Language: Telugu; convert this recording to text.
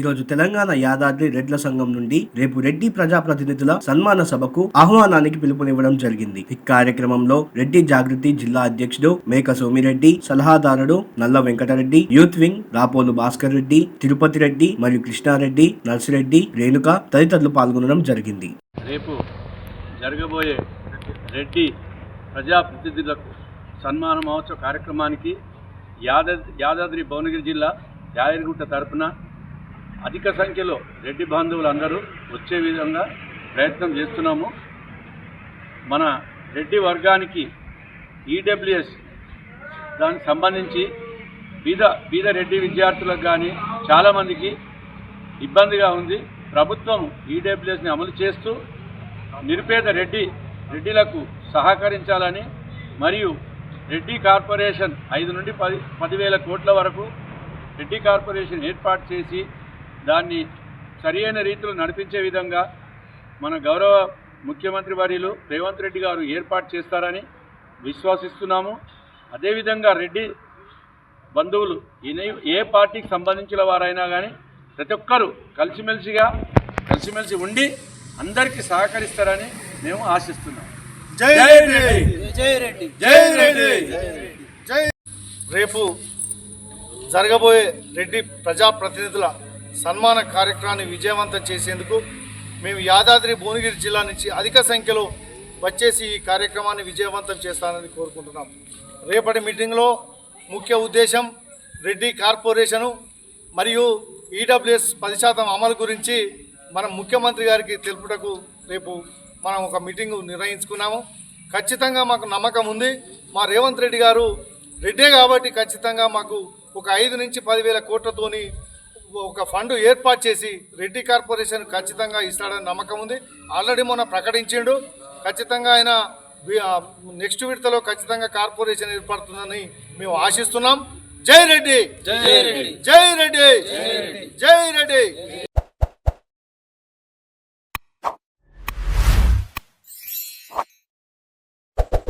ఈరోజు తెలంగాణ యాదాద్రి రెడ్ల సంఘం నుండి రేపు రెడ్డి ప్రజాప్రతినిధుల సన్మాన సభకు ఆహ్వానానికి పిలుపునివ్వడం జరిగింది. ఈ కార్యక్రమంలో రెడ్డి జాగృతి జిల్లా అధ్యక్షుడు మేక సోమిరెడ్డి సలహాదారుడు నల్ల వెంకటరెడ్డి యూత్ వింగ్ రాపోలు భాస్కర్ రెడ్డి తిరుపతి రెడ్డి మరియు కృష్ణారెడ్డి నర్సిరెడ్డి రేణుక తదితరులు పాల్గొనడం జరిగింది. రేపు జరగబోయే రెడ్డి ప్రజాప్రతినిధులకు సన్మాన మహోత్సవ కార్యక్రమానికి యాదాద్రి యాదాద్రి భువనగిరి జిల్లా యాదగిరిగుట్ట తరపున అధిక సంఖ్యలో రెడ్డి బాంధవులందరూ వచ్చే విధంగా ప్రయత్నం చేస్తున్నాము. మన రెడ్డి వర్గానికి ఈడబ్ల్యూఎస్ దానికి సంబంధించి బీద బీద రెడ్డి విద్యార్థులకు కానీ చాలామందికి ఇబ్బందిగా ఉంది. ప్రభుత్వం ఈడబ్ల్యూఎస్ని అమలు చేస్తూ నిరుపేద రెడ్డి రెడ్డిలకు సహకరించాలని మరియు రెడ్డి కార్పొరేషన్ ఐదు నుండి పది పదివేల కోట్ల వరకు రెడ్డి కార్పొరేషన్ ఏర్పాటు చేసి దాన్ని సరియైన రీతిలో నడిపించే విధంగా మన గౌరవ ముఖ్యమంత్రి వర్యులు రేవంత్ రెడ్డి గారు ఏర్పాటు చేస్తారని విశ్వసిస్తున్నాము. అదేవిధంగా రెడ్డి బంధువులు ఏ పార్టీకి సంబంధించిన వారైనా కానీ ప్రతి ఒక్కరూ కలిసిమెలిసిగా కలిసిమెలిసి ఉండి అందరికీ సహకరిస్తారని మేము ఆశిస్తున్నాం. జై రెడ్డి! జై రెడ్డి! జై రేపు జరగబోయే రెడ్డి ప్రజాప్రతినిధుల సన్మాన కార్యక్రమాన్ని విజయవంతం చేసేందుకు మేము యాదాద్రి భువనగిరి జిల్లా నుంచి అధిక సంఖ్యలో వచ్చేసి ఈ కార్యక్రమాన్ని విజయవంతం చేస్తానని కోరుకుంటున్నాం. రేపటి మీటింగ్లో ముఖ్య ఉద్దేశం రెడ్డి కార్పొరేషను మరియు ఈడబ్ల్యూఎస్ పది శాతం అమలు గురించి మనం ముఖ్యమంత్రి గారికి తెలుపుటకు రేపు మనం ఒక మీటింగ్ నిర్వహించుకున్నాము ఖచ్చితంగా మాకు నమ్మకం ఉంది. మా రేవంత్ రెడ్డి గారు రెడ్డే కాబట్టి ఖచ్చితంగా మాకు ఒక ఐదు నుంచి పదివేల కోట్లతోని ఒక ఫండ్ ఏర్పాటు చేసి రెడ్డి కార్పొరేషన్ ఖచ్చితంగా ఇస్తాడని నమ్మకం ఉంది. ఆల్రెడీ మొన్న ప్రకటించిండు. ఖచ్చితంగా ఆయన నెక్స్ట్ విడతలో ఖచ్చితంగా కార్పొరేషన్ ఏర్పడుతుందని మేము ఆశిస్తున్నాం. జై రెడ్డి! జై రెడ్డి! జై రెడ్డి! జై రెడ్డి!